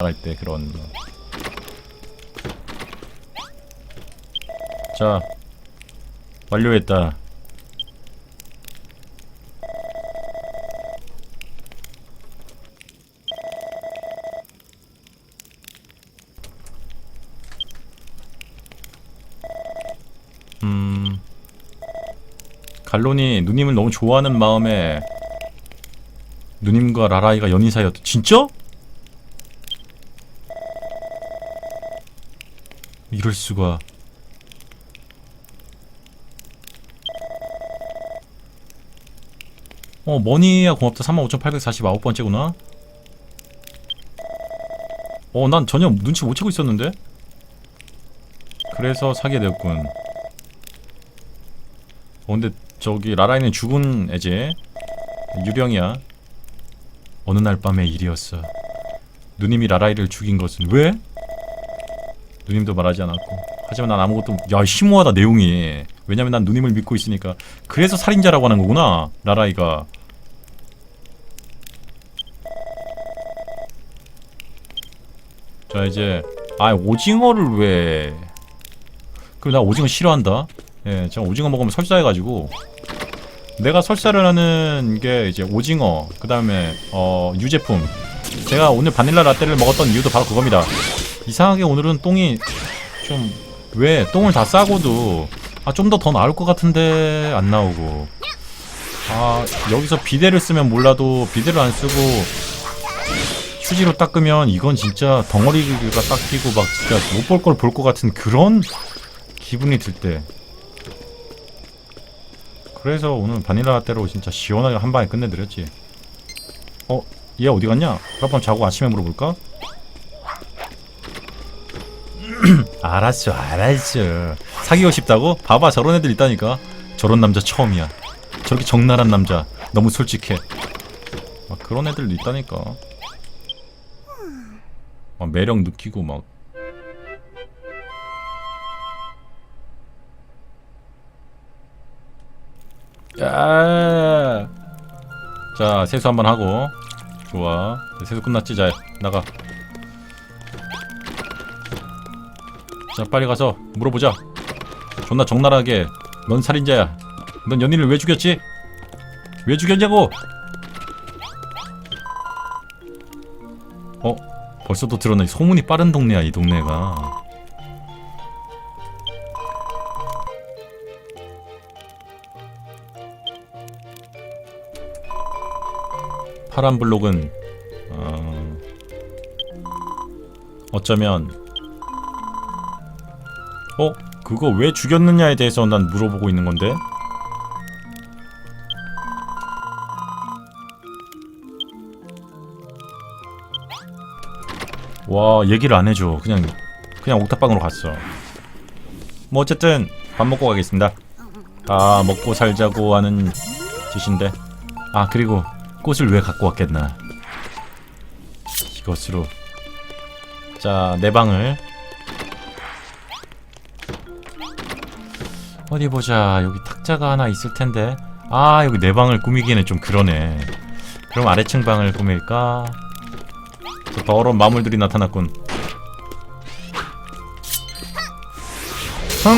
할때 그런 자 완료했다. 음 갈론이 누님을 너무 좋아하는 마음에 누님과 라라이가 연인 사이였다. 진짜? 이럴 수가. 어, 머니야 고맙다. 35,849번째구나. 어, 난 전혀 눈치 못 채고 있었는데. 그래서 사게 되었군. 어, 근데 저기 라라이는 죽은 애지. 유령이야. 어느 날 밤의 일이었어. 누님이 라라이를 죽인 것은 왜? 누님도 말하지 않았고. 하지만 난 아무것도 야 심오하다 내용이. 왜냐면 난 누님을 믿고 있으니까. 그래서 살인자라고 하는 거구나 라라이가. 자 이제 아 오징어를 왜? 그럼 나 오징어 싫어한다? 예 제가 오징어 먹으면 설사해가지고. 내가 설사를 하는 게 이제 오징어 그 다음에 어 유제품. 제가 오늘 바닐라 라떼를 먹었던 이유도 바로 그겁니다 이상하게 오늘은 똥이 좀 왜 똥을 다 싸고도 아좀더더 나올 것 같은데 안 나오고 아 여기서 비데를 쓰면 몰라도 비데를 안 쓰고 휴지로 닦으면 이건 진짜 덩어리가 딱 끼고 막 진짜 못 볼 걸 볼 것 같은 그런 기분이 들 때 그래서 오늘 바닐라 라떼로 진짜 시원하게 한 방에 끝내드렸지 어? 얘 어디 갔냐? 그럼 자고 아침에 물어볼까? 알았어 알았어. 사귀고 싶다고? 봐봐 저런 애들 있다니까. 저런 남자 처음이야. 저렇게 적나란 남자. 너무 솔직해. 막 그런 애들 있다니까. 막 매력 느끼고 막. 야. 자 세수 한번 하고. 좋아. 세수 끝났지? 자 나가 자 빨리 가서 물어보자. 존나 적나라하게 넌 살인자야. 넌 연인을 왜 죽였지? 왜 죽였냐고! 어? 벌써 또 들었네. 소문이 빠른 동네야 이 동네가. 파란 블록은 어... 어쩌면 어? 그거 왜 죽였느냐에 대해서 난 물어보고 있는 건데? 와 얘기를 안 해줘. 그냥 그냥 옥탑방으로 갔어. 뭐 어쨌든 밥 먹고 가겠습니다. 아 먹고 살자고 하는 짓인데. 아 그리고 꽃을 왜 갖고 왔겠나. 이것으로. 자 내 방을 어디 보자. 여기 탁자가 하나 있을 텐데. 아 여기 내 방을 꾸미기에는 좀 그러네. 그럼 아래층 방을 꾸밀까? 저 더러운 마물들이 나타났군. 흥!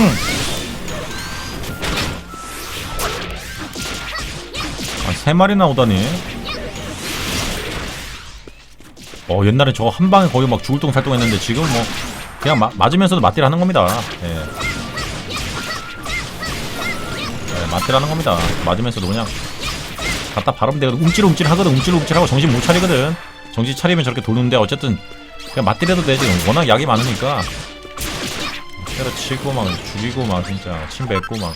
아, 세 마리 나 오다니. 어 옛날에 저거 한 방에 거의 막 죽을 똥 살똥 했는데 지금 뭐 그냥 마, 맞으면서도 맞딜 하는 겁니다. 예. 네, 맞딜하는 겁니다. 맞으면서도 그냥 갖다 되거든. 움찔움찔 하거든. 움찔움찔 하고 정신 못 차리거든. 정신 차리면 저렇게 도는데 어쨌든 그냥 맞딜해도 되지. 워낙 약이 많으니까 때려치고 막 죽이고 막 진짜 침 뱉고 막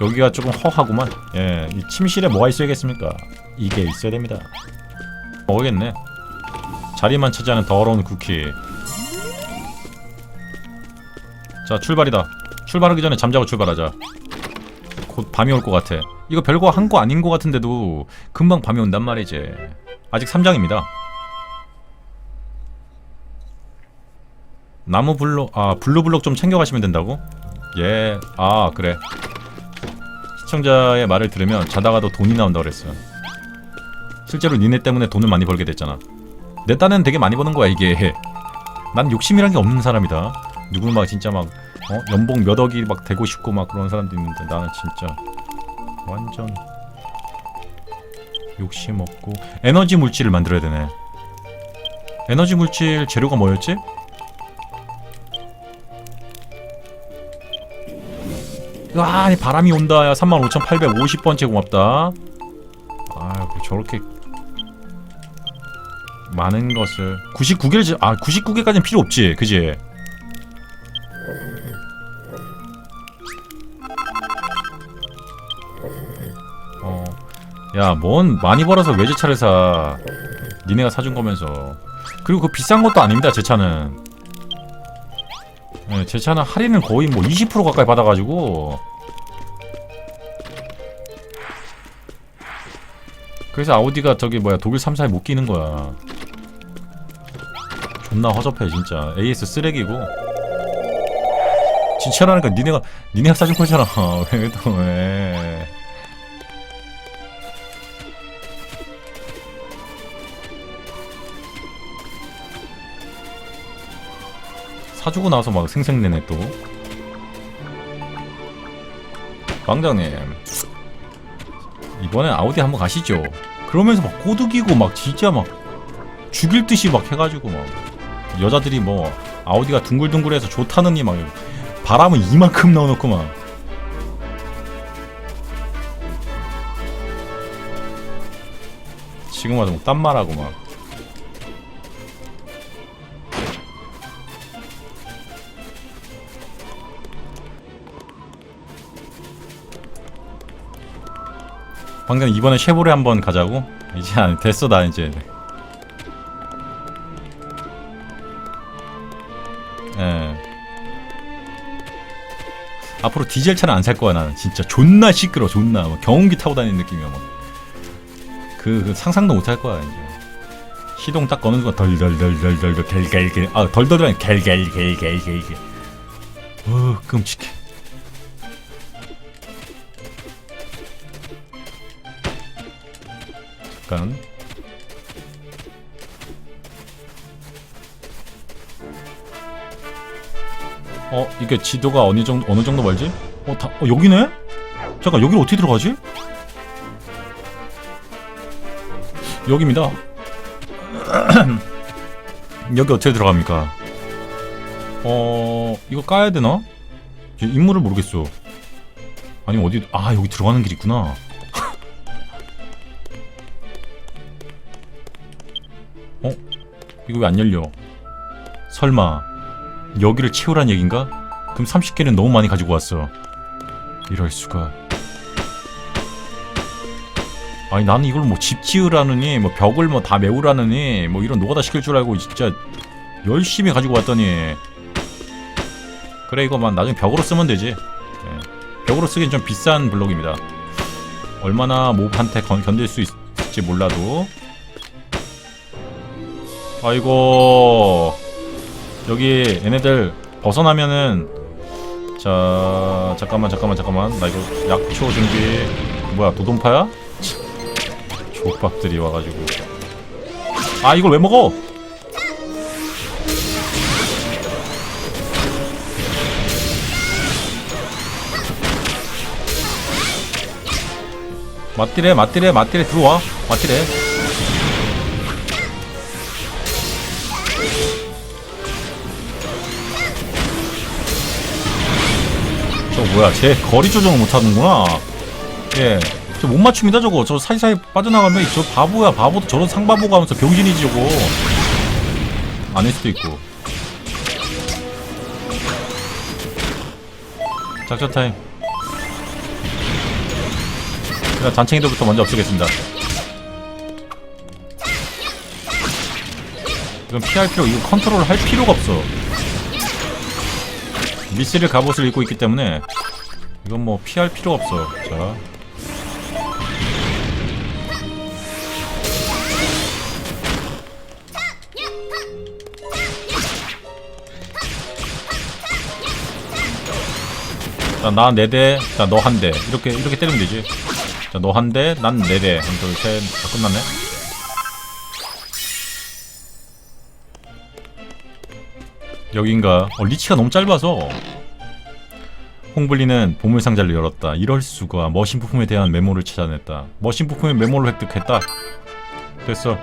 여기가 조금 허하구만. 예, 이 침실에 뭐가 있어야겠습니까? 이게 있어야 됩니다. 먹어야겠네. 자리만 차지하는 더러운 쿠키. 자 출발이다 출발하기 전에 잠자고 출발하자 곧 밤이 올 것 같아 이거 별거 한 거 아닌 것 같은데도 금방 밤이 온단 말이지 아직 3장입니다 나무 블록 아 블루 블록 좀 챙겨가시면 된다고? 예 아 그래 시청자의 말을 들으면 자다가도 돈이 나온다 그랬어 실제로 니네 때문에 돈을 많이 벌게 됐잖아. 내 딴엔 되게 많이 버는 거야 이게. 난 욕심이란 게 없는 사람이다. 누구는 막 진짜 막 어? 연봉 몇 억이 막 되고 싶고 막 그런 사람도 있는데 나는 진짜 완전 욕심 없고 에너지 물질을 만들어야 되네. 에너지 물질 재료가 뭐였지? 와, 아니 바람이 온다. 야, 35,850번째 고맙다. 아, 뭐 저렇게 많은 것을 99개를 아, 99개까지는 필요 없지. 그지? 야, 뭔 많이 벌어서 외제차를 사. 니네가 사준 거면서. 그리고 그 비싼 것도 아닙니다, 제 차는. 네, 제 차는 할인을 거의 뭐 20% 가까이 받아가지고. 그래서 아우디가 저기 뭐야 독일 3사에 못 끼는 거야. 존나 허접해 진짜. AS 쓰레기고. 진짜라니까 니네가 니네가 사준 거잖아. 왜또 왜? 사주고 나서 막 생색내네 또. 방장님 이번엔 아우디 한번 가시죠. 그러면서 막 꼬드기고 막 진짜 막 죽일 듯이 막 해가지고 막 여자들이 뭐 아우디가 둥글둥글해서 좋다느니 막 바람은 이만큼 넣어놓고 막 지금 와서 뭐 딴 말하고 막 방금 이번에 쉐보레 한번 가자고? 이제 안 됐어 나 이제. 예. 앞으로 디젤 차는 안 살 거야 나는. 진짜 존나 시끄러 존나. 막 경운기 타고 다니는 느낌이야 막그 그 상상도 못 할 거야 이제. 시동 딱 거는 순간 덜덜덜덜덜 갤갤갤. 아 덜덜이 아니 갤갤갤갤갤갤. 어 끔찍해 잠깐 어 이게 지도가 어느 정도 어느 정도 멀지? 어, 다, 어 여기네? 잠깐 여기를 어떻게 들어가지? 여기입니다. 여기 어떻게 들어갑니까? 어 이거 까야 되나? 이 인물을 모르겠어. 아니 어디 아 여기 들어가는 길 있구나. 이거 왜 안 열려? 설마 여기를 채우란 얘긴가? 그럼 30개는 너무 많이 가지고 왔어. 이럴 수가. 아니 나는 이걸 뭐 집 지으라느니 뭐 벽을 뭐 다 메우라느니 뭐 이런 노가다 시킬 줄 알고 진짜 열심히 가지고 왔더니 그래 이거만 나중에 벽으로 쓰면 되지 예. 벽으로 쓰기엔 좀 비싼 블록입니다 얼마나 몹한테 건, 견딜 수 있을지 몰라도 아이고. 여기 얘네들 벗어나면은 자 잠깐만 잠깐만 잠깐만. 나 이거 약초 준비. 뭐야 도돈파야? 족밥들이 와가지고. 아 이걸 왜 먹어? 맞디래 맞디래 맞디래 들어와. 맞디래 저 뭐야 쟤 거리 조정을 못하는구나. 예. 저 못 맞춤이다 저거. 저 사이사이 빠져나가면 저 바보야. 바보도 저런 상바보가 하면서 병신이지 저거. 아닐 수도 있고. 작전 타임. 일단 잔챙이들부터 먼저 없애겠습니다. 이건 피할 필요 이거 컨트롤을 할 필요가 없어 미스릴 갑옷을 입고 있기 때문에 이건 뭐 피할 필요 없어 자 자, 나네 대, 자, 너 한 대. 이렇게, 이렇게 때리면 되지. 자, 너 한 대, 난 네 대. 하나, 둘, 셋. 다 끝났네. 여긴가? 어, 리치가 너무 짧아서. 홍블리는 보물 상자를 열었다. 이럴 수가. 머신 부품에 대한 메모를 찾아냈다. 머신 부품의 메모를 획득했다. 됐어.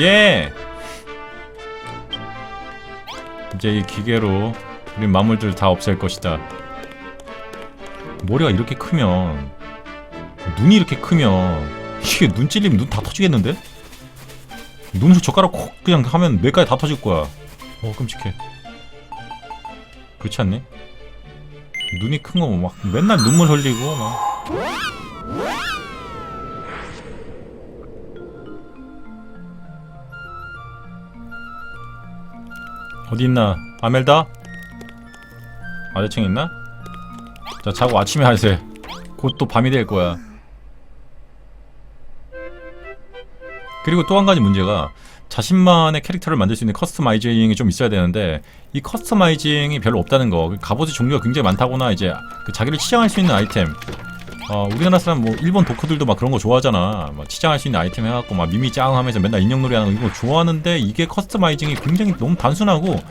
예! 이제 이 기계로 우리 마물들 다 없앨 것이다. 머리가 이렇게 크면 눈이 이렇게 크면 이게 눈 찔리면 눈 다 터지겠는데? 눈으로 젓가락 콕 그냥 하면 뇌까지 다 터질 거야 어 끔찍해 그렇지 않니? 눈이 큰 거 막 맨날 눈물 흘리고 막 어디 있나? 아멜다? 아재층 있나? 자 자고 아침에 하세 곧 또 밤이 될 거야 그리고 또 한 가지 문제가 자신만의 캐릭터를 만들 수 있는 커스터마이징이 좀 있어야 되는데 이 커스터마이징이 별로 없다는 거. 갑옷의 종류가 굉장히 많다거나 이제 그 자기를 치장할 수 있는 아이템. 어, 우리나라 사람 뭐 일본 도커들도 막 그런 거 좋아하잖아. 막 치장할 수 있는 아이템 해갖고 막 미미 짱 하면서 맨날 인형놀이 하는 거 이거 좋아하는데 이게 커스터마이징이 굉장히 너무 단순하고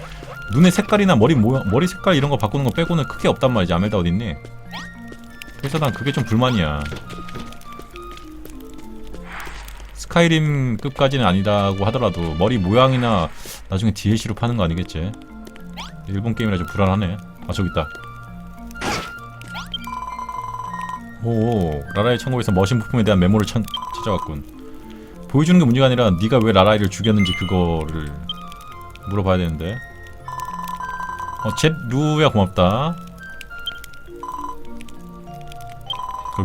눈의 색깔이나 머리 모양, 머리 색깔 이런 거 바꾸는 거 빼고는 크게 없단 말이지. 아멜다 어딨니? 그래서 난 그게 좀 불만이야 스카이림 급까지는 아니다고 하더라도 머리 모양이나 나중에 DLC로 파는 거 아니겠지? 일본 게임이라 좀 불안하네. 아 저기 있다. 오 라라의 창고에서 머신 부품에 대한 메모를 찾, 찾아왔군. 보여주는 게 문제가 아니라 네가 왜 라라이를 죽였는지 그거를 물어봐야 되는데. 어젯 루야 고맙다.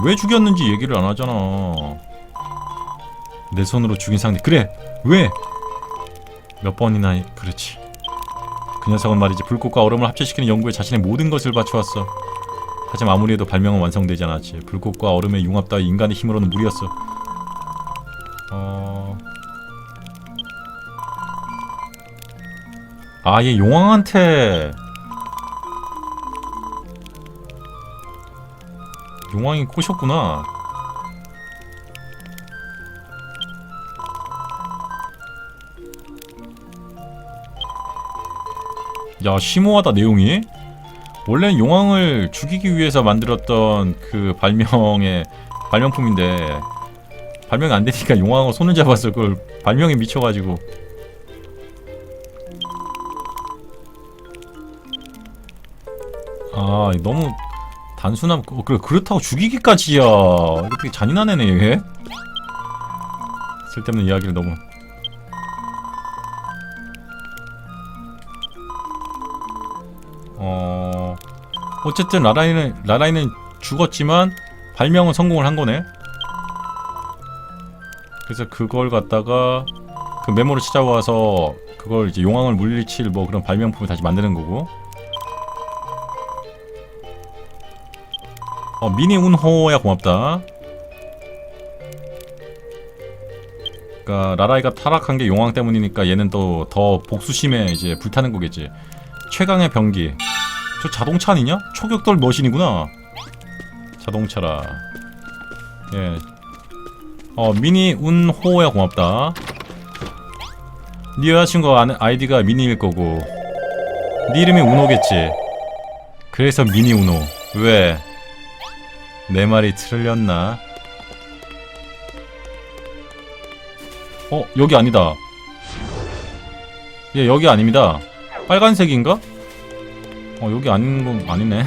왜 죽였는지 얘기를 안 하잖아. 내 손으로 죽인 상대. 그래. 왜? 몇 번이나 해- 그렇지. 그 녀석은 말이지 불꽃과 얼음을 합체시키는 연구에 자신의 모든 것을 바쳐왔어. 하지만 아무리 해도 발명은 완성되지 않았지. 불꽃과 얼음의 융합 따위 인간의 힘으로는 무리였어. 어... 아얘 용왕한테 용왕이 꼬셨구나 야 심오하다 내용이. 원래는 용왕을 죽이기 위해서 만들었던 그 발명의 발명품인데 발명이 안 되니까 용왕을 손을 잡아서 그걸 발명에 미쳐가지고. 아 너무 단순한 어, 그래 그렇다고 죽이기까지야. 이거 되게 잔인한 애네 얘? 쓸데없는 이야기를 너무 어쨌든 라라이는 라라이는 죽었지만 발명은 성공을 한 거네. 그래서 그걸 갖다가 그 메모를 찾아와서 그걸 이제 용왕을 물리칠 뭐 그런 발명품을 다시 만드는 거고. 어 미니 운호야 고맙다. 그러니까 라라이가 타락한 게 용왕 때문이니까 얘는 또 더 복수심에 이제 불타는 거겠지. 최강의 병기. 저 자동차 아니냐? 초격돌 머신이구나. 자동차라. 예. 어 미니 운호야 고맙다. 네 여자친구 아- 아이디가 미니일 거고 네 이름이 운호겠지. 그래서 미니 운호. 왜? 내 말이 틀렸나? 어 여기 아니다. 예 여기 아닙니다. 빨간색인가? 어 여기 아닌 건 아니네.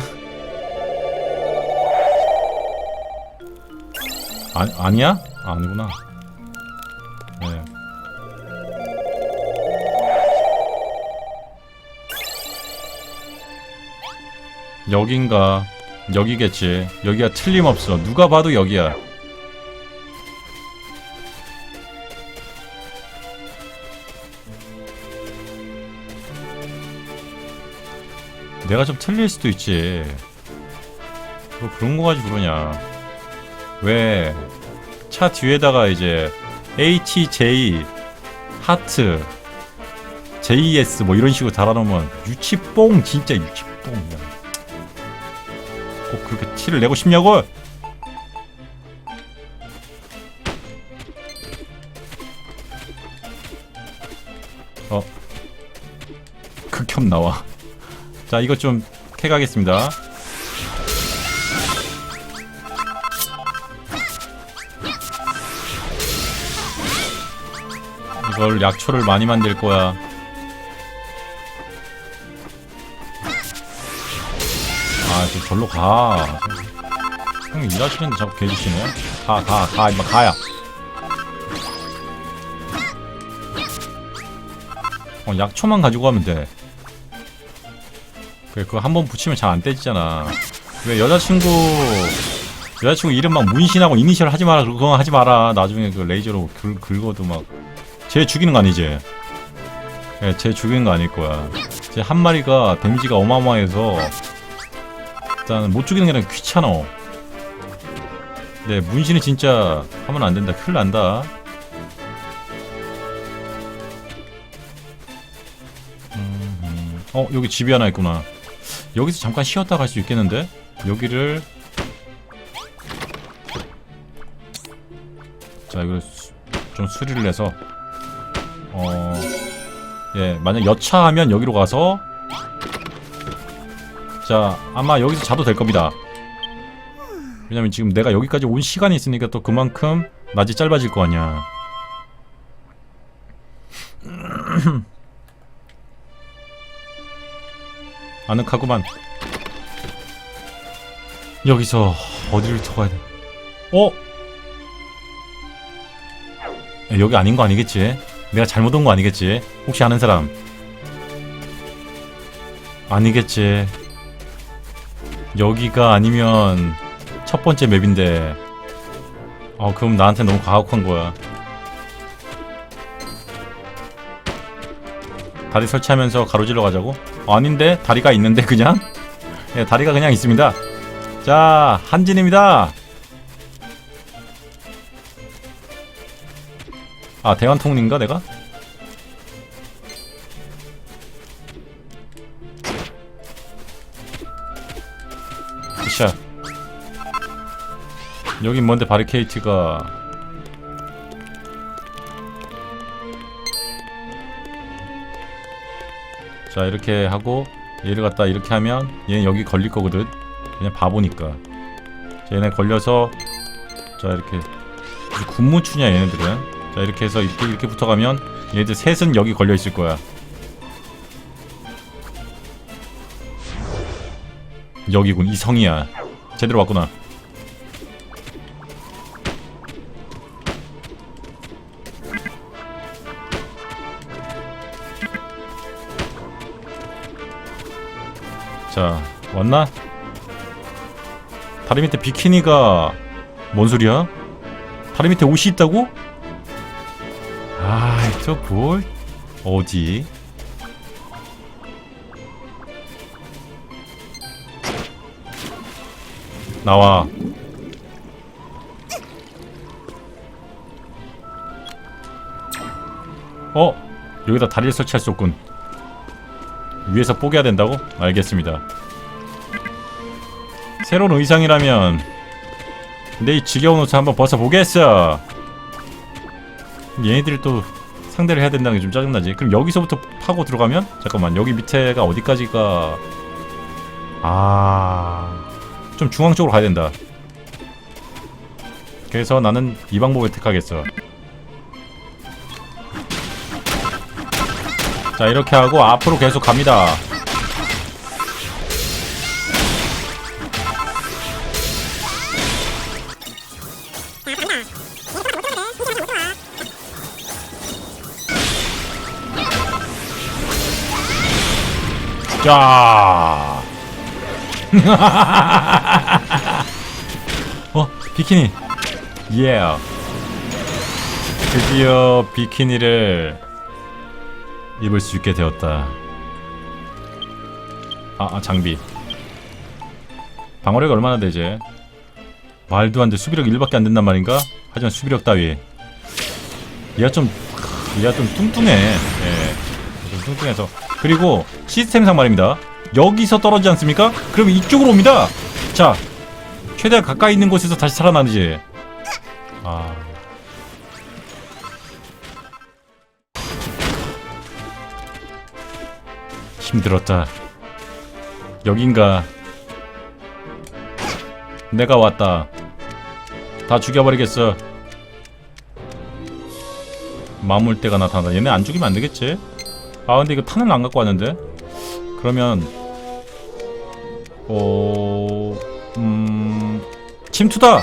아 아니야? 아, 아니구나. 네. 여긴가? 여기겠지. 여기가 틀림없어. 누가 봐도 여기야. 내가 좀 틀릴 수도 있지. 뭐 그런 거 가지고 그러냐. 왜 차 뒤에다가 이제 HJ 하트 JS 뭐 이런 식으로 달아놓으면 유치뽕 진짜 유치뽕. 꼭 그렇게 티를 내고 싶냐고? 어 극혐 나와. 자, 이거 좀 캐가겠습니다. 이걸 약초를 많이 만들 거야. 아, 저 절로 가. 형이 일하시는데 자꾸 개주시네. 가, 가, 가, 임마, 가야. 어, 약초만 가지고 가면 돼. 그거 한 번 붙이면 잘 안 떼지잖아. 왜 여자친구, 여자친구 이름 막 문신하고 이니셜 하지 마라, 그거 하지 마라. 나중에 그 레이저로 긁, 긁어도 막. 쟤 죽이는 거 아니지? 예, 쟤 죽이는 거 아닐 거야. 쟤 한 마리가 데미지가 어마어마해서 일단 못 죽이는 게 아니라 귀찮아. 네, 문신은 진짜 하면 안 된다. 큰일 난다. 음, 어, 여기 집이 하나 있구나. 여기서 잠깐 쉬었다 갈 수 있겠는데? 여기를 자, 이걸 수- 좀 수리를 해서 어, 예, 만약 여차하면 여기로 가서 자, 아마 여기서 자도 될 겁니다. 왜냐면 지금 내가 여기까지 온 시간이 있으니까 또 그만큼 낮이 짧아질 거 아니야. 아늑하구만. 여기서 어디를 더 가야 돼? 어? 야, 여기 아닌 거 아니겠지? 내가 잘못 온 거 아니겠지? 혹시 아는 사람? 아니겠지. 여기가 아니면 첫 번째 맵인데 어 그럼 나한테 너무 과학한 거야 다리 설치하면서 가로질러 가자고? 아닌데 다리가 있는데 그냥? 예 다리가 그냥 있습니다 자 한진입니다 아 대관통인가 내가? 샷 여긴 뭔데 바리케이트가 자 이렇게 하고 얘를 갖다 이렇게 하면 얘는 여기 걸릴 거거든. 그냥 바보니까. 자 얘네 걸려서 자 이렇게 군무추냐 얘네들은? 자 이렇게 해서 이렇게 이렇게 붙어가면 얘들 셋은 여기 걸려 있을 거야. 여기군 이 성이야. 제대로 왔구나 자 왔나? 다리 밑에 비키니가 뭔 소리야? 다리 밑에 옷이 있다고? 아이 저뭘 어디? 나와 어? 여기다 다리를 설치할 수 없군 위에서 뽀개야 된다고? 알겠습니다 새로운 의상이라면 내 이 지겨운 옷을 한번 벗어보겠어. 얘네들이 또 상대를 해야 된다는 게 좀 짜증나지. 그럼 여기서부터 파고 들어가면? 잠깐만 여기 밑에가 어디까지가? 아... 좀 중앙 쪽으로 가야 된다. 그래서 나는 이 방법을 택하겠어. 자 이렇게 하고 앞으로 계속 갑니다 자. 어, 비키니. 예. 드디어 비키니를 입을 수 있게 되었다. 아, 아 장비. 방어력이 얼마나 되지? 말도 안 돼. 수비력 1밖에 안 된단 말인가? 하지만 수비력 따위. 얘가 좀, 얘가 좀 뚱뚱해. 예. 좀 뚱뚱해서. 그리고 시스템상 말입니다. 여기서 떨어지지 않습니까? 그러면 이쪽으로 옵니다. 자, 최대한 가까이 있는 곳에서 다시 살아나지. 아. 힘들었다. 여긴가? 내가 왔다. 다 죽여버리겠어. 마물대가 나타난다. 얘네 안 죽이면 안 되겠지? 아 근데 이거 탄을 안 갖고 왔는데? 그러면 어... 음... 침투다!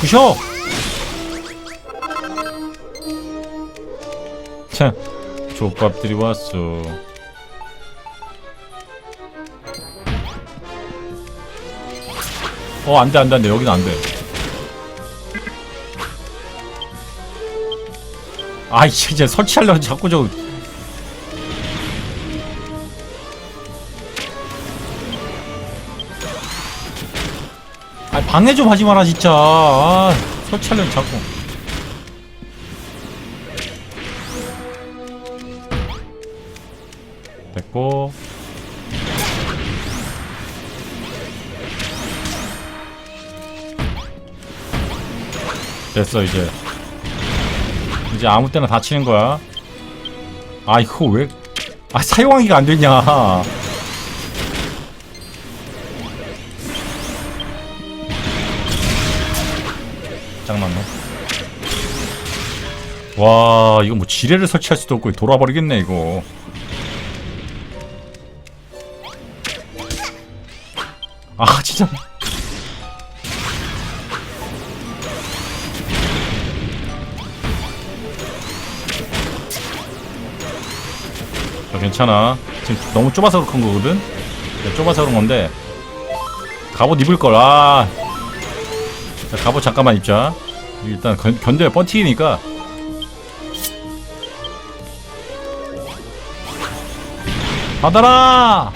부셔! 참 족밥들이 왔어 어 안돼 안돼 안돼 여기는 안돼 아이 이제 설치하려고 자꾸 저 아 방해 좀 하지 마라 진짜. 아, 설치하려고 자꾸. 됐고. 됐어 이제 이제 아무 때나 다치는 거야. 아 이거 왜? 아 사용하기가 안 되냐. 짱났네. 와 이거 뭐 지뢰를 설치할 수도 없고 돌아버리겠네 이거. 아 진짜 괜찮아. 지금 너무 좁아서 그런 거거든? 네, 좁아서 그런 건데. 갑옷 입을 걸아. 갑옷 잠깐만 입자. 일단 견, 견뎌야 뻔튀기니까. 받아라!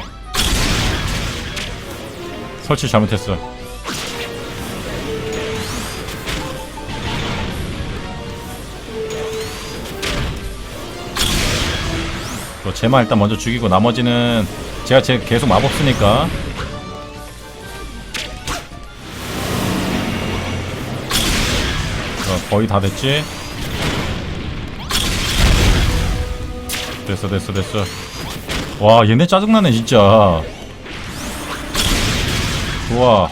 설치 잘못했어. 또 제마 일단 먼저 죽이고 나머지는 제가 제 계속 마법 쓰니까. 자, 거의 다 됐지? 됐어 됐어 됐어. 와 얘네 짜증나네 진짜. 좋아.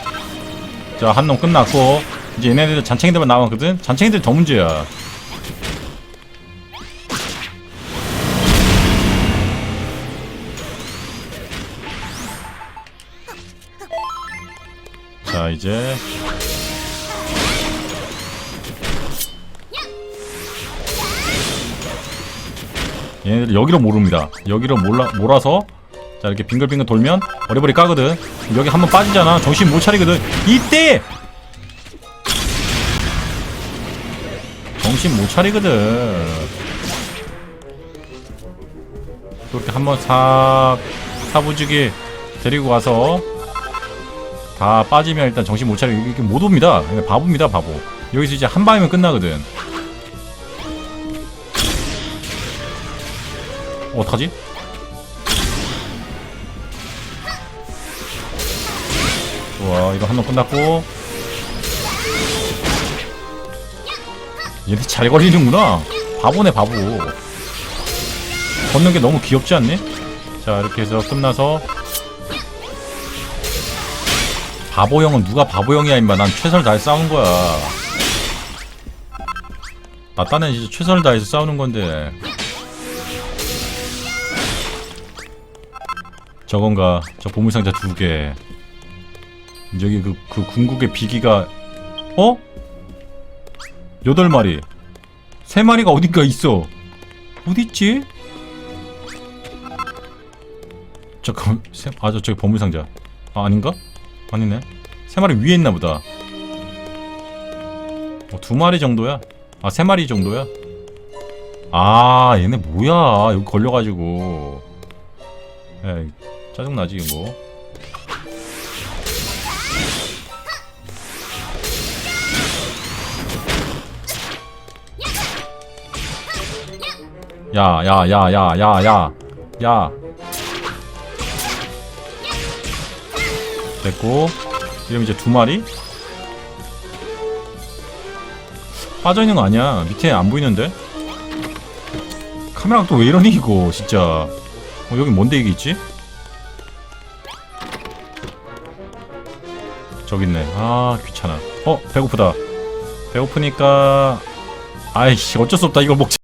자 한 놈 끝났고 이제 얘네들 잔챙이들만 남았거든? 잔챙이들 더 문제야 자 이제. 얘네들 여기로 모릅니다. 여기로 몰라, 몰아서 자 이렇게 빙글빙글 돌면 어리버리 까거든. 여기 한번 빠지잖아. 정신 못 차리거든. 이때! 정신 못 차리거든. 그렇게 한번 싹 사부지게 데리고 와서 다 빠지면 일단 정신 못 차리고 이게 못 옵니다. 바보입니다 바보. 여기서 이제 한 방이면 끝나거든. 어, 어떡하지? 좋아 이거 한 번 끝났고. 얘네 잘 걸리는구나. 바보네 바보. 걷는 게 너무 귀엽지 않니? 자 이렇게 해서 끝나서 바보형은 누가 바보형이야 임마. 난 최선을 다해 싸우는 거야. 나 딴엔 진짜 최선을 다해서 싸우는 건데. 저건가? 저 보물상자 두개. 여기 그, 그 궁극의 비기가 어? 여덟 마리. 세 마리가 어딘가 있어. 어딨지? 잠깐 세, 아 저, 저기 보물상자. 아 아닌가? 아니네. 세 마리 위에 있나 보다. 어, 두 마리 정도야? 아 세 마리 정도야? 아 얘네 뭐야? 여기 걸려가지고. 에이 짜증나지 이거 야, 야, 야, 야, 야, 야, 야. 됐고, 이러면 이제 두 마리? 빠져있는 거 아니야. 밑에 안 보이는데? 카메라가 또 왜 이러니 이거 진짜 어, 여기 뭔데 이게 있지? 저기 있네 아 귀찮아 어 배고프다 배고프니까 아이씨 어쩔 수 없다 이걸 먹자